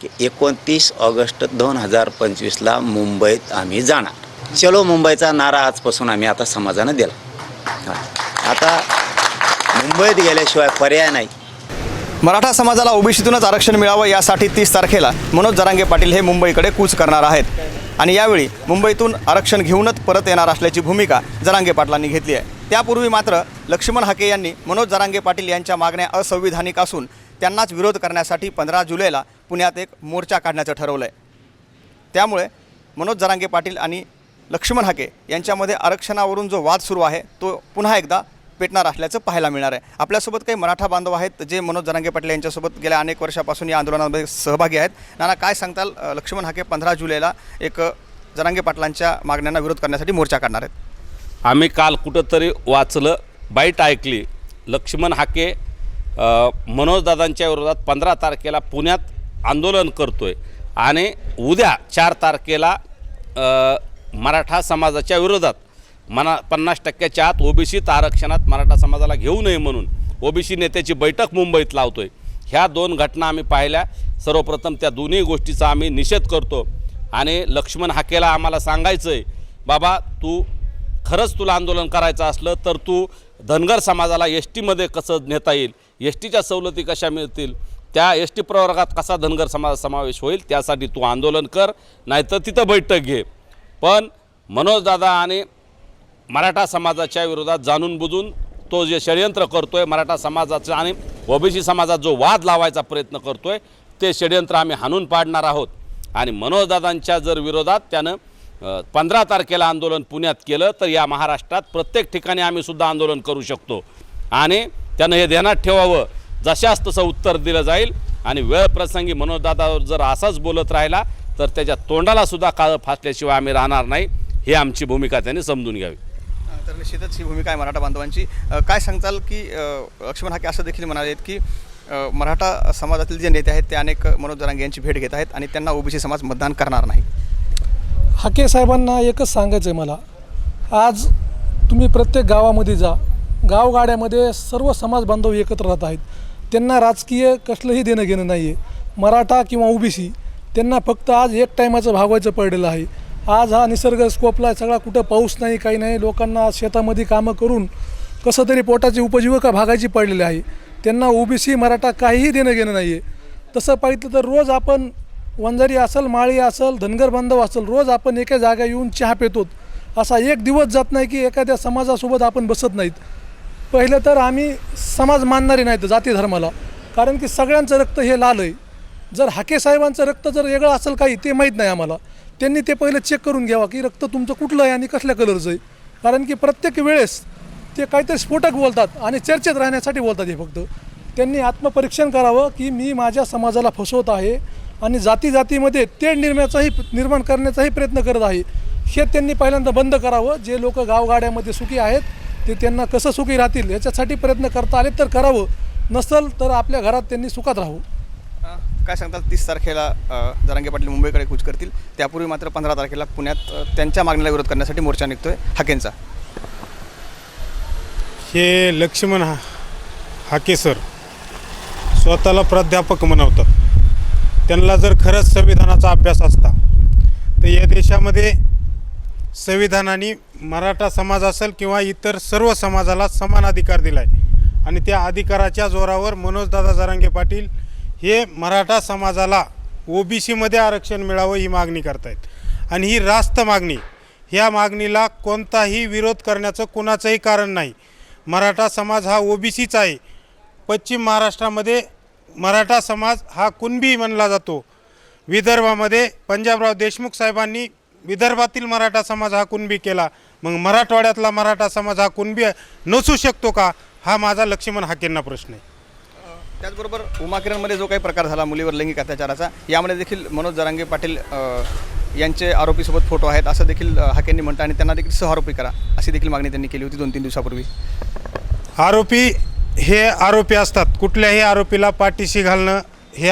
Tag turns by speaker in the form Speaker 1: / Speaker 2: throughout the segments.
Speaker 1: की एकोणतीस ऑगस्ट दोन हजार पंचवीसला मुंबईत आम्ही जाणार. चलो मुंबईचा नारा आजपासून आम्ही आता समाजानं दिला. आता मुंबईत गेल्याशिवाय पर्याय नाही.
Speaker 2: मराठा समाजाला ओबीसीतूनच आरक्षण मिळावं यासाठी तीस तारखेला मनोज जरांगे पाटील हे मुंबईकडे कूच करणार आहेत. आणि यावेळी मुंबईतून आरक्षण घेऊनच परत येणार असल्याची भूमिका जरांगे पाटलांनी घेतली आहे. त्यापूर्वी मात्र लक्ष्मण हाके यांनी मनोज जरांगे पाटील यांच्या मागण्या असंविधानिक असून त्यांनाच विरोध करण्यासाठी पंधरा जुलैला पुण्यात एक मोर्चा काढण्याचं ठरवलं आहे त्यामुळे मनोज जरांगे पाटील आणि लक्ष्मण हाके यांच्यामध्ये आरक्षणावरून जो वाद सुरू आहे तो पुन्हा एकदा पेटणार असल्याचं पाहायला मिळणार आहे. आपल्यासोबत काही मराठा बांधव आहेत जे मनोज जरांगे पाटील यांच्यासोबत गेल्या अनेक वर्षापासून या आंदोलनामध्ये सहभागी आहेत. नाना काय सांगताल? लक्ष्मण हाके पंधरा जुलैला एक जरांगे पाटलांच्या मागण्यांना विरोध करण्यासाठी मोर्चा काढणार आहेत.
Speaker 3: आम्ही काल कुठंतरी वाचलं बाईट ऐकली. लक्ष्मण हाके मनोजदादांच्या विरोधात पंधरा तारखेला पुण्यात आंदोलन करतो आहे आणि उद्या चार तारखेला मराठा समाजाच्या विरोधात मना पन्नास टक्क्याच्या आत ओबीसीत आरक्षणात मराठा समाजाला घेऊ नये म्हणून ओबीसी नेत्याची बैठक मुंबईत लावतो आहे ह्या दोन घटना आम्ही पाहिल्या. सर्वप्रथम त्या दोन्ही गोष्टीचा आम्ही निषेध करतो. आणि लक्ष्मण हाकेला आम्हाला सांगायचं आहे बाबा तू खरंच तुला आंदोलन करायचं असलं तर तू धनगर समाजाला एस टीमध्ये कसं नेता येईल एस टीच्या सवलती कशा मिळतील त्या एस टी प्रवर्गात कसा धनगर समाज समावेश होईल त्यासाठी तू आंदोलन कर नाहीतर तिथं बैठक घे. पण मनोजदादा आणि मराठा समाजाच्या विरोधात जाणून बुजून तो जे षडयंत्र आहे मराठा समाजाचा आणि ओबीसी समाजात जो वाद लावायचा प्रयत्न करतो आहे ते षडयंत्र आम्ही हाणून पाडणार आहोत. आणि मनोजदादांच्या जर विरोधात त्यानं पंधरा तारखेला आंदोलन पुण्यात केलं तर या महाराष्ट्रात प्रत्येक ठिकाणी आम्ही सुद्धा आंदोलन करू शकतो. आणि त्यानं हे ध्यानात ठेवावं जशास तसं उत्तर दिलं जाईल. आणि वेळ प्रसंगी मनोजदादावर जर असाच बोलत राहिला तर त्याच्या तोंडाला सुद्धा काळं फासल्याशिवाय आम्ही राहणार नाही ही आमची भूमिका त्यांनी समजून घ्यावी.
Speaker 2: तर निश्चितच ही भूमिका आहे मराठा बांधवांची. काय सांगताल की लक्ष्मण हाके असं देखील म्हणाले आहेत की मराठा समाजातील जे नेते आहेत ते अनेक मनोज जरांगे यांची भेट घेत आहेत आणि त्यांना ओबीसी समाज मतदान करणार नाही.
Speaker 4: हाके साहेबांना एकच सांगायचं आहे मला. आज तुम्ही प्रत्येक गावामध्ये जा. गावगाड्यामध्ये सर्व समाज बांधव एकत्र राहत आहेत. त्यांना राजकीय कसलंही देणं घेणं नाही आहे मराठा किंवा ओबीसी त्यांना फक्त आज एक टायमाचं भागवायचं पडलेलं आहे. आज हा निसर्ग स्कोपला आहे, सगळा कुठं पाऊस नाही काही नाही. लोकांना शेतामध्ये कामं करून कसं तरी पोटाची उपजीविका भागायची पडलेली आहे. त्यांना ओबीसी मराठा काहीही देणं घेणं नाही आहे तसं पाहिलं तर रोज आपण वंजारी असेल माळी असेल धनगर बांधव असेल रोज आपण एका जागा येऊन चहा पितो. असा एक दिवस जात नाही की एखाद्या समाजासोबत आपण बसत नाहीत. पहिलं तर आम्ही समाज मानणारे नाहीत जाती धर्माला. कारण की सगळ्यांचं रक्त हे लाल आहे. जर हाके साहेबांचं रक्त जर वेगळं असेल काही ते माहीत नाही आम्हाला. त्यांनी ते पहिलं चेक करून घ्यावा की रक्त तुमचं कुठलं आहे आणि कसल्या कलरचं आहे. कारण की प्रत्येक वेळेस ते काहीतरी स्फोटक बोलतात आणि चर्चेत राहण्यासाठी बोलतात हे फक्त. त्यांनी आत्मपरीक्षण करावं की मी माझ्या समाजाला फसवत आहे. आणि जाती जातीमध्ये तेढ निर्माचाही निर्माण करण्याचाही प्रयत्न करत आहे. हे त्यांनी पहिल्यांदा बंद करावं. जे लोक गावगाड्यामध्ये सुखी आहेत ते त्यांना कसं सुखी राहतील याच्यासाठी प्रयत्न करता आले तर करावं. नसल तर आपल्या घरात त्यांनी सुखात राहावं.
Speaker 2: अ, काय सांगताल? तीस तारखेला जरांगे पाटील मुंबईकडे कूच करतील. त्यापूर्वी मात्र पंधरा तारखेला पुण्यात त्यांच्या मागणीला विरोध करण्यासाठी मोर्चा निघतोय. हाकेंचा
Speaker 5: हे लक्ष्मण हा हाके सर. स्वतःला प्राध्यापक म्हणवतात. त्यांना जर खरंच संविधानाचा अभ्यास असता तर या देशामध्ये संविधानाने मराठा समाज असेल किंवा इतर सर्व समाजाला समान अधिकार दिला आहे आणि त्या अधिकाराच्या जोरावर मनोजदादा जरांगे पाटील हे मराठा समाजाला ओबीसीमध्ये आरक्षण मिळावं ही मागणी करतायत. आणि ही रास्त मागणी ह्या मागणीला कोणताही विरोध करण्याचं कुणाचंही कारण नाही. मराठा समाज हा ओबीसीचा आहे. पश्चिम महाराष्ट्रामध्ये मराठा समाज हा कुणबी म्हणला जातो. विदर्भामध्ये पंजाबराव देशमुख साहेबांनी विदर्भातील मराठा समाज हा कुणबी केला. मग मराठवाड्यातला मराठा समाज हा कुणबी नसू शकतो का? हा माझा लक्ष्मण हाकेंना प्रश्न आहे.
Speaker 2: त्याचबरोबर उमाकिरणमध्ये जो काही प्रकार झाला मुलीवर लैंगिक अत्याचाराचा यामध्ये देखील मनोज जरांगे पाटील यांचे आरोपीसोबत फोटो आहेत. असं देखील हाकेंनी म्हटलं आणि त्यांना देखील सहआरोपी करा अशी देखील मागणी त्यांनी केली होती दोन तीन दिवसापूर्वी.
Speaker 5: आरोपी हे आरोपी असतात. कुठल्याही आरोपीला पाठीशी घालणं हे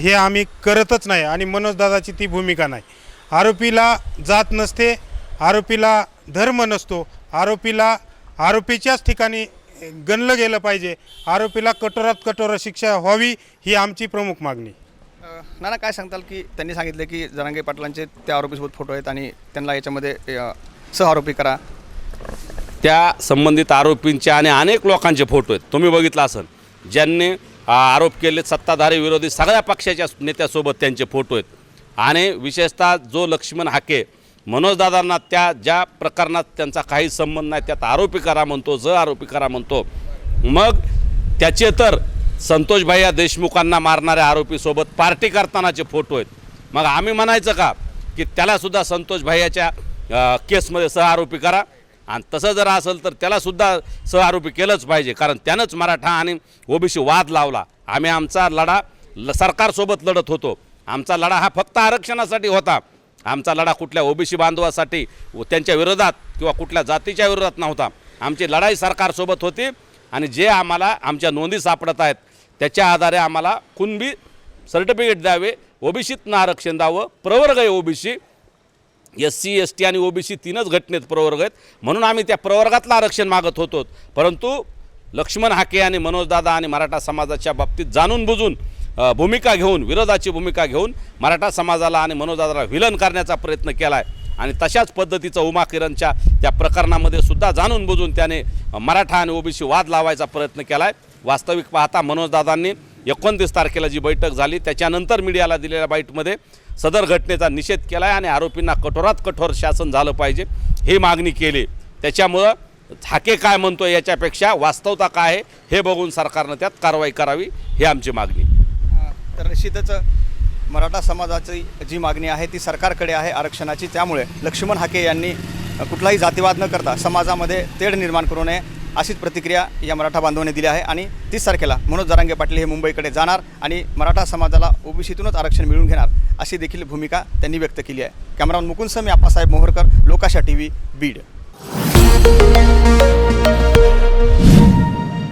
Speaker 5: हे आम्ही करतच नाही आणि मनोजदादाची ती भूमिका नाही. आरोपीला जात नसते आरोपीला धर्म नसतो आरोपीला आरोपीच्याच ठिकाणी गणलं गेलं पाहिजे आरोपीला कठोरात कठोर शिक्षा व्हावी ही आमची प्रमुख मागणी.
Speaker 2: नाना काय सांगताल की त्यांनी सांगितलं की जरांगे पाटलांचे त्या आरोपीसोबत फोटो आहेत आणि त्यांना याच्यामध्ये सह आरोपी करा.
Speaker 3: त्या संबंधित आरोपींचे आणि अनेक लोकांचे फोटो आहेत. तुम्ही बघितलं असेल. ज्यांनी आरोप केले सत्ताधारी विरोधी सगळ्या पक्षाच्या नेत्यासोबत त्यांचे फोटो आहेत. आणि विशेषतः जो लक्ष्मण हाके मनोजदादांना त्या ज्या प्रकरणात त्यांचा काही संबंध नाही त्यात आरोपी करा म्हणतो ज आरोपी करा म्हणतो. मग त्याचे तर संतोष भैया देशमुखांना मारणाऱ्या आरोपीसोबत पार्टी करतानाचे फोटो आहेत. मग आम्ही म्हणायचं का की त्यालासुद्धा संतोष भैयाच्या केसमध्ये सह आरोपी करा. आणि तसं जर असेल तर त्यालासुद्धा सहआरोपी केलंच पाहिजे. कारण त्यानंच मराठा आणि ओबीसी वाद लावला. आम्ही आमचा लढा ल सरकारसोबत लढत होतो. आमचा लढा हा फक्त आरक्षणासाठी होता. आमचा लढा कुठल्या ओबीसी बांधवासाठी व त्यांच्या विरोधात किंवा कुठल्या जातीच्या विरोधात नव्हता. आमची लढाई सरकारसोबत होती आणि जे आम्हाला आमच्या नोंदी सापडत आहेत त्याच्या आधारे आम्हाला कुणबी सर्टिफिकेट द्यावे ओबीसीतनं आरक्षण द्यावं प्रवर्ग आहे OBC. S C S T आणि ओबीसी तीनच घटनेत प्रवर्ग आहेत. म्हणून आम्ही त्या प्रवर्गातलं आरक्षण मागत होतो. परंतु लक्ष्मण हाके आणि मनोजदादा आणि मराठा समाजाच्या बाबतीत जाणून बुजून भूमिका घेऊन विरोधाची भूमिका घेऊन मराठा समाजाला आणि मनोजदादाला विलन करण्याचा प्रयत्न केला आहे आणि तशाच पद्धतीचा उमा किरणच्या त्या प्रकरणामध्ये सुद्धा जाणून बुजून त्याने मराठा आणि ओबीसी वाद लावायचा प्रयत्न केला आहे वास्तविक पाहता मनोजदादांनी एकोणतीस तारखेला जी बैठक झाली त्याच्यानंतर मीडियाला दिलेल्या बाईटमध्ये सदर घटनेचा निषेध केला आहे आणि आरोपींना कठोरात कठोर शासन झालं पाहिजे ही मागणी केली. त्याच्यामुळं हाके काय म्हणतो याच्यापेक्षा वास्तवता काय आहे हे बघून सरकारनं त्यात कारवाई करावी ही आमची मागणी.
Speaker 2: तर निश्चितच मराठा समाजाची जी मागणी आहे ती सरकारकडे आहे आरक्षणाची. त्यामुळे लक्ष्मण हाके यांनी कुठलाही जातीवाद न करता समाजामध्ये तेढ निर्माण करू नये. अशीच प्रतिक्रिया या मराठा बांधवांनी दिली आहे. आणि तीस तारखेला मनोज जरांगे पाटील हे मुंबईकडे जाणार आणि मराठा समाजाला ओबीसीतूनच आरक्षण मिळवून घेणार अशी देखील भूमिका त्यांनी व्यक्त केली आहे. Cameraman Mukund Sami Appasaheb Moharkar Lokasha T V Beed.